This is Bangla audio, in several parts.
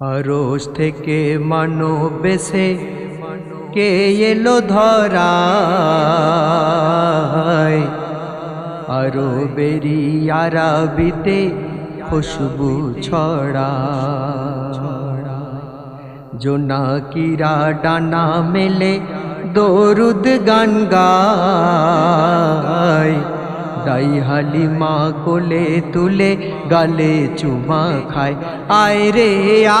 আরস থেকে মানব বেসে কে এলো ধরায়। আরও বেরি আরাবিতে খুশবু ছড়া জোনাকিরা ডানা মেলে দরুদ গান গায়। দাই হালিমা কোলে তুলে গালে চুমা খায়। আয় রে, আয়।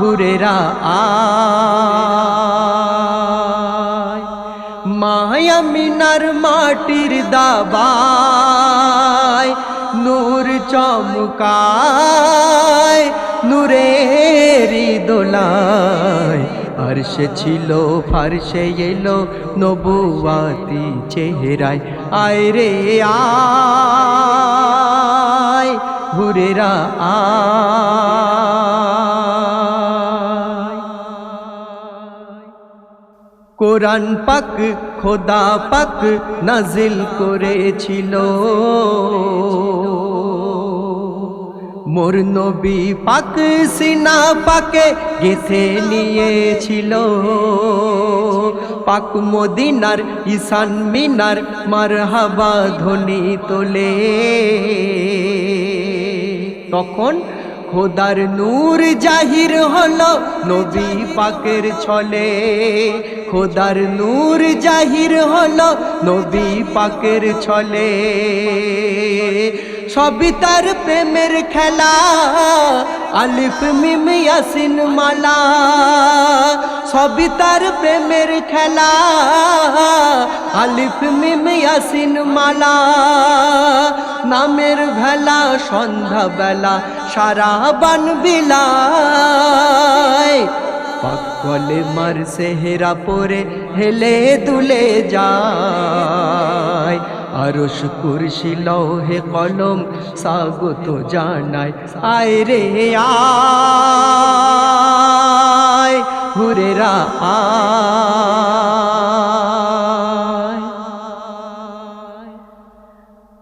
হুরেরা আয়। মিনার মাটির দাবায় নূর চমকায়, নূরেরি দোলায়। আর সে ছিল, ফারসে এলো নবুয়াতি চেহারায়। আয় রে, আয় ঘুরেরা আয়। কোরআন পাক, খোদা পাক নাজিল করেছিল। মোর নবী পাক সিনা পাকে গেথে নিয়েছিল। পাক মদিনার ঈশান মিনার মারহাবা ধ্বনি তোলে। তখন খোদার নূর জাহির হলো নবী পাকের ছলে। খোদার নূর জাহির হলো নবী পাকের ছলে। সবই তার প্রেমের খেলা। আলিফ, মিম, ইয়াসিন, মালা। সবই তার প্রেমের খেলা। আলিফ, মিম, ইয়াসিন, মালা। নামের ভেলা সন্ধ্যা বেলা সারা বান বিলায়। পাকলে মার সেহেরা পরে হেলে দুলে যায়। আরও শুকুর শিলহে কলম স্বাগত জানায় আয় রে, আয়, হুরেরা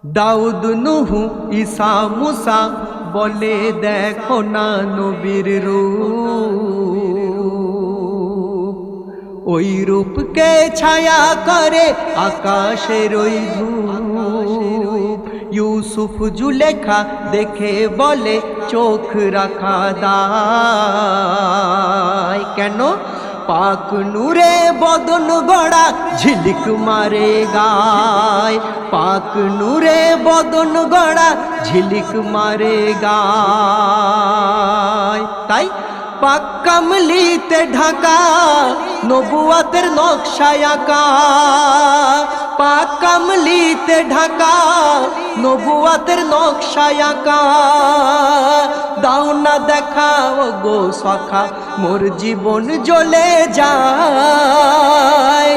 দাউদ নুহু, ঈসা মুসা বলে, দেখো না নবীর রূপ। ওই রূপকে ছায়া করে আকাশের ওই ইউসুফ জুলেখা দেখে বলে, চোখ রাখা দায়। কেন? পাক নূরে বদন গড়া ঝিলিক মারে গায়। পাক নূরে বদন গড়া ঝিলিক মারে গায়। তাই পাক কামলিতে ঢাকা, নবুয়াতের নকশায় আঁকা। পাক কামলিতে ঢাকা, নবুয়াতের নকশায় আঁকা। দাও না দেখা ও গো সখা, মোর জীবন জ্বলে যায়।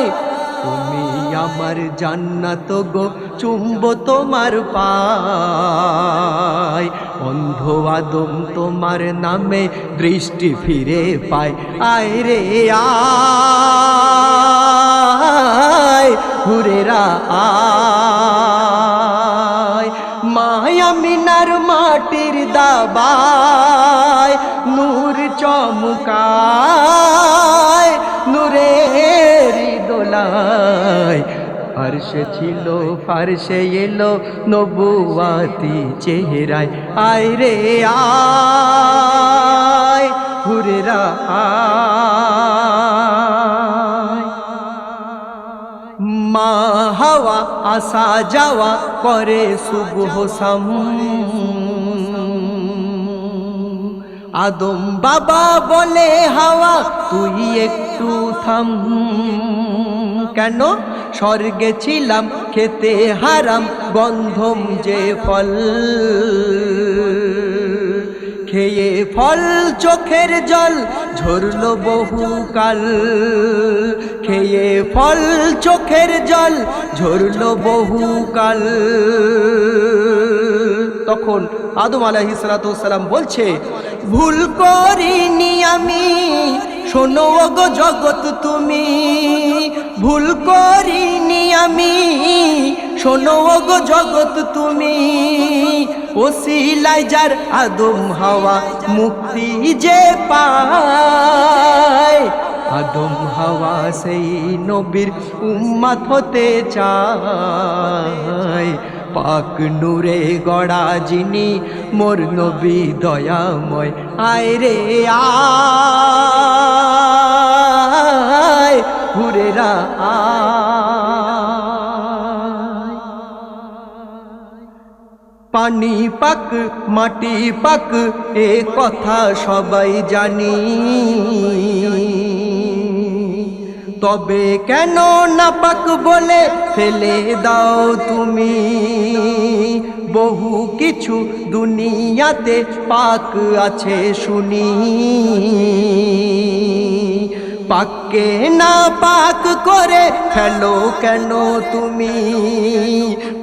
আমার জান্নাত গো, চুম্ব তোমার পায়। অন্ধ আদম তোমার নামে দৃষ্টি ফিরে পায়। আয় রে, আয়, হুরেরা, আয়। মায়া মিনার মাটির দাবায় নূর চমকায়। দোলায় ফারসে ছিল, ফারসে এলো নবুয়াতি চেহারায়। আয় রে আয় হুরেরা মা হাওয়া, আসা যাওয়া করে শুভ হোসাম আদম বাবা বলে, হাওয়া, তুই একটু থাম। কেন? স্বর্গে ছিলাম, খেতে হারাম, গন্ধম যে ফল। খেয়ে ফল চোখের জল, ঝরলো বহুকাল। খেয়ে ফল চোখের জল, ঝরলো বহুকাল। তখন আদম আলাহিসাল্লাম বলছে, ভুল করিনি আমি শোনো গো জগৎ তুমি, ভুল করিনি আমি। শোনো গো জগৎ তুমি ওসিলাই যার আদম হাওয়া মুক্তি যে পায়। আদম হাওয়া সেই নবীর উম্মাত হতে চায়। পাক নূরে গড়া যিনি, মোর নবী দয়াময়, আয় রে আয়। পানি পাক, মাটি পাক, এ কথা সবাই জানি। তবে কেন না পাক বলে ফেলে দাও তুমি? বহু কিছু দুনিয়াতে পাক আছে শুনি। পাককে না পাক করে, ফেলো কেন তুমি?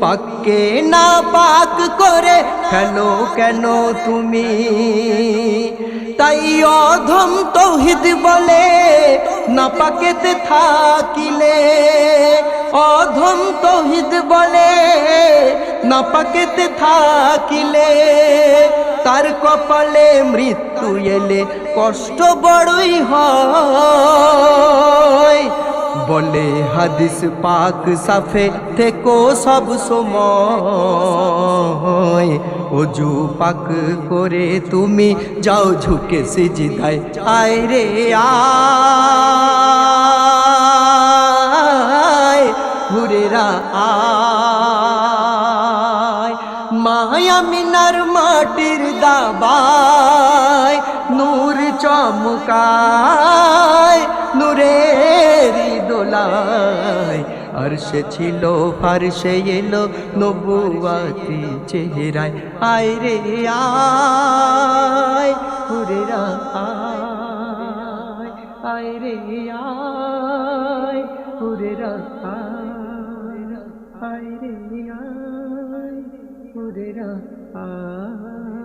পাককে না পাক করে, ফেলো কেন তুমি? তাই অধম তৌহিদ বলে, না পাকেতে থাকিলে। অধম তৌহিদ বলে, না পাকেতে থাকিলে। তার কপালে মৃত্যু এলে কষ্ট বড়ই হয়। বলে হাদিস পাক সাফে থেকো সব সময়। অজু পাক করে তুমি যাও ঝুঁকে সিজদায়, আয় রে আয়। হুরেরা আয়। মায়া মিনার মাটির দাবায়, নূর চমকায়, নূরের দোলায়। আর সে ছিল, ফারসে এলো নবুয়াতি চেহারায়। আয় রে, আয় হুরেরা আয় আয় রে, আয় হুরেরা আয় আয় রে, আয়। হুরেরা আয়